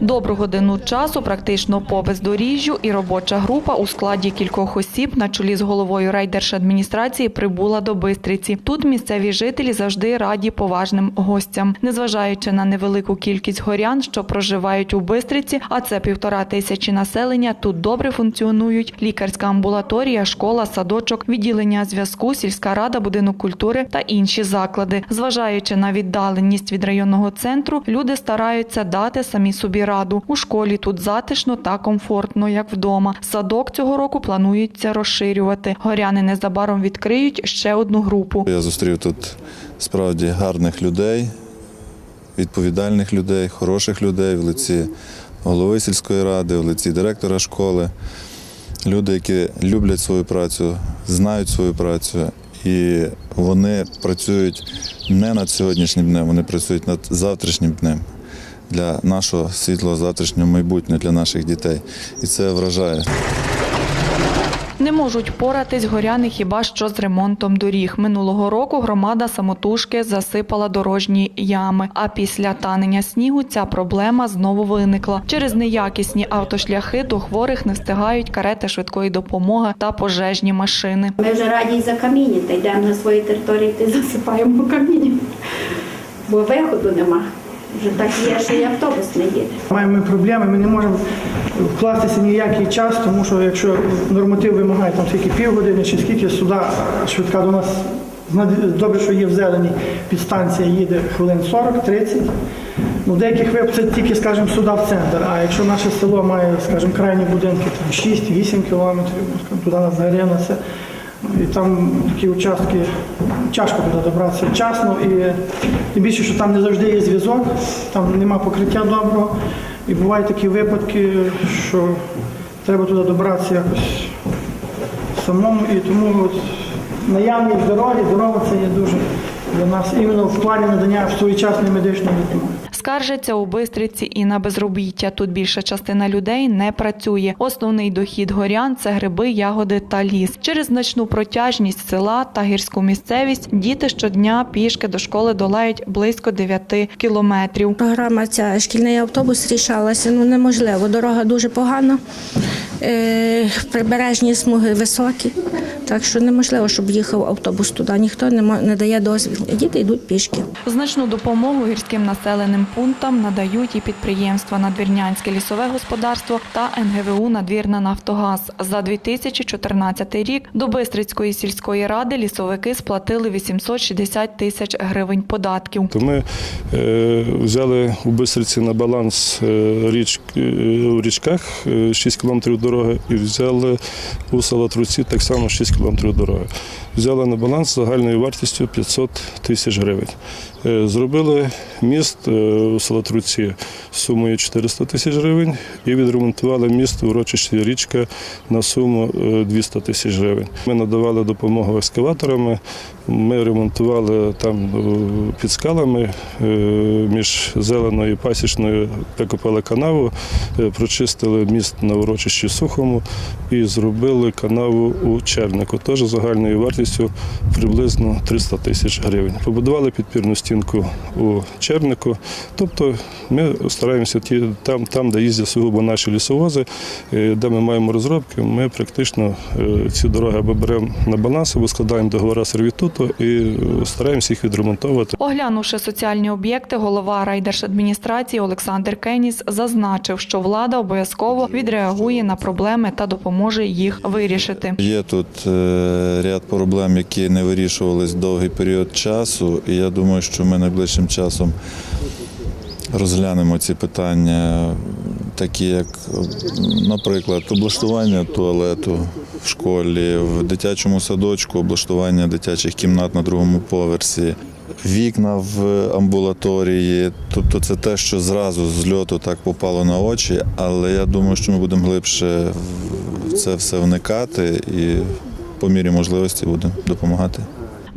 Добру годину часу, практично по бездоріжжю, і робоча група у складі кількох осіб на чолі з головою райдержадміністрації прибула до Бистриці. Тут місцеві жителі завжди раді поважним гостям. Незважаючи на невелику кількість горян, що проживають у Бистриці, а це півтора тисячі населення, тут добре функціонують лікарська амбулаторія, школа, садочок, відділення зв'язку, сільська рада, будинок культури та інші заклади. Зважаючи на віддаленість від районного центру, люди стараються дати самі собі раду. У школі тут затишно та комфортно, як вдома. Садок цього року планується розширювати. Горяни незабаром відкриють ще одну групу. Я зустрів тут справді гарних людей, відповідальних людей, хороших людей в лиці голови сільської ради, в лиці директора школи. Люди, які люблять свою працю, знають свою працю, і вони працюють не над сьогоднішнім днем, вони працюють над завтрашнім днем для нашого світлого завтрашнього майбутнього, для наших дітей. І це вражає. Не можуть поратись горяни хіба що з ремонтом доріг. Минулого року громада самотужки засипала дорожні ями. А після танення снігу ця проблема знову виникла. Через неякісні автошляхи до хворих не встигають карети швидкої допомоги та пожежні машини. Ми вже раді й за каміння, та йдемо на свої території та засипаємо камінням. Бо виходу нема. Вже так є, що і автобус не їде. Маємо ми проблеми, ми не можемо вкластися ніякий час, тому що якщо норматив вимагає там скільки півгодини чи скільки сюди швидка до нас добре, що є в зелені підстанція їде хвилин 40-30. Ну, деяких випадках це тільки, скажімо, сюди в центр. А якщо наше село має, скажімо, крайні будинки там 6-8 кілометрів, ну, туди на Загарена, це і там такі участки тяжко туди добратися вчасно. І тим більше, що там не завжди є зв'язок, там нема покриття доброго. І бувають такі випадки, що треба туди добратися якось самому. І тому от наявність дороги, дорога це є дуже для нас іменно в плані надання своєчасної медичної допомоги. Скаржаться у Бистриці і на безробіття. Тут більша частина людей не працює. Основний дохід горян це гриби, ягоди та ліс. Через значну протяжність села та гірську місцевість діти щодня пішки до школи долають близько 9 кілометрів. Програма ця шкільний автобус рішалася. Ну неможливо. Дорога дуже погана, прибережні смуги високі, так що неможливо, щоб їхав автобус туди. Ніхто не, дає дозвіл. Діти йдуть пішки. Значну допомогу гірським населеним пунктам надають і підприємства Надвірнянське лісове господарство та НГВУ Надвірна Нафтогаз. За 2014 рік до Бистрицької сільської ради лісовики сплатили 860 тисяч гривень податків. То ми е, взяли у Бистриці на баланс е, річ, е, у річках е, 6 кілометрів дороги і взяли у Салатруці так само 6 кілометрів дороги. Взяли на баланс загальною вартістю 500 тисяч гривень. Е, Зробили міст е, у Салатруці сумою 400 тисяч гривень і відремонтували міст урочищі річка на суму е, 200 тисяч гривень. Ми надавали допомогу екскаваторами, ми ремонтували там е, під скалами е, між зеленою і пасічною, викопали канаву, е, прочистили міст на урочищі Сухому і зробили канаву у Чернику, теж загальною вартістю приблизно 300 тисяч гривень. Побудували підпірну стінку у Чернику. Тобто ми стараємося ті, там, там, де їздять сугубо наші лісовози, е, де ми маємо розробки, ми практично е, ці дороги або беремо на баланс, або складаємо договори сервітуту і е, стараємося їх відремонтовувати. Оглянувши соціальні об'єкти, голова райдержадміністрації Олександр Кеніс зазначив, що влада обов'язково відреагує на проблеми та допоможе їх вирішити. Є тут ряд проблем, які не вирішувались довгий період часу, і я думаю, що ми найближчим часом розглянемо ці питання, такі як, наприклад, облаштування туалету в школі, в дитячому садочку, облаштування дитячих кімнат на другому поверсі. Вікна в амбулаторії, тобто це те, що зразу з льоту так попало на очі, але я думаю, що ми будемо глибше в це все вникати і по мірі можливості будемо допомагати.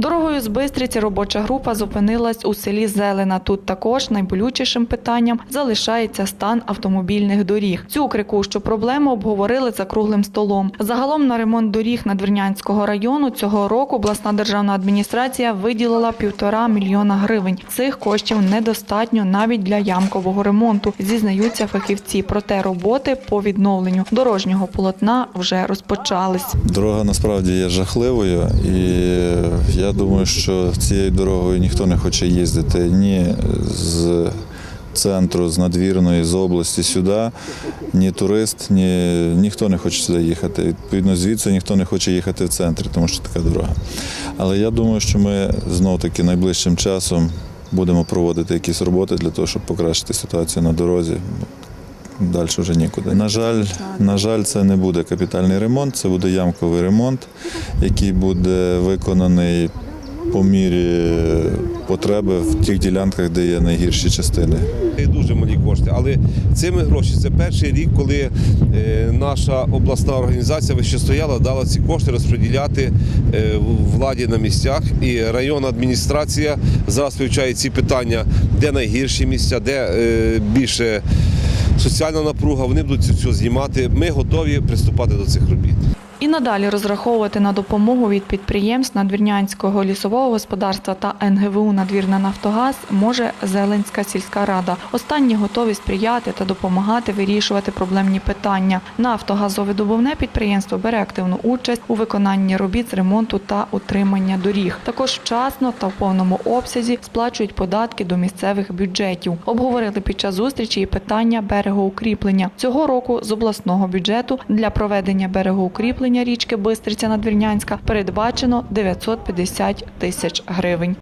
Дорогою з Бистриці робоча група зупинилась у селі Зелена. Тут також найболючішим питанням залишається стан автомобільних доріг. Цю крикущу проблему обговорили за круглим столом. Загалом на ремонт доріг Надвірнянського району цього року обласна державна адміністрація виділила півтора мільйона гривень. Цих коштів недостатньо навіть для ямкового ремонту, зізнаються фахівці. Проте роботи по відновленню дорожнього полотна вже розпочались. Дорога насправді є жахливою, і я думаю, що цією дорогою ніхто не хоче їздити ні з центру, з надвірної, з області сюди, ні турист, ні ніхто не хоче сюди їхати. Відповідно, звідси ніхто не хоче їхати в центр, тому що така дорога. Але я думаю, що ми знов таки найближчим часом будемо проводити якісь роботи для того, щоб покращити ситуацію на дорозі. Далі вже нікуди. На жаль, на жаль, це не буде капітальний ремонт, це буде ямковий ремонт, який буде виконаний по мірі потреби в тих ділянках, де є найгірші частини. Це дуже малі кошти. Але цими гроші це перший рік, коли е, наша обласна організація вище стояла, дала ці кошти розподіляти е, владі на місцях. І районна адміністрація зараз вивчає ці питання, де найгірші місця, де е, більше соціальна напруга. Вони будуть цю знімати. Ми готові приступати до цих робіт. І надалі розраховувати на допомогу від підприємств Надвірнянського лісового господарства та НГВУ Надвірна Нафтогаз може Зеленська сільська рада. Останні готові сприяти та допомагати вирішувати проблемні питання. Нафтогазовидобувне підприємство бере активну участь у виконанні робіт з ремонту та утримання доріг. Також вчасно та в повному обсязі сплачують податки до місцевих бюджетів. Обговорили під час зустрічі і питання берегоукріплення. Цього року з обласного бюджету для проведення берегоукріплення річки Бистриця Надвірнянська передбачено 950 тисяч гривень.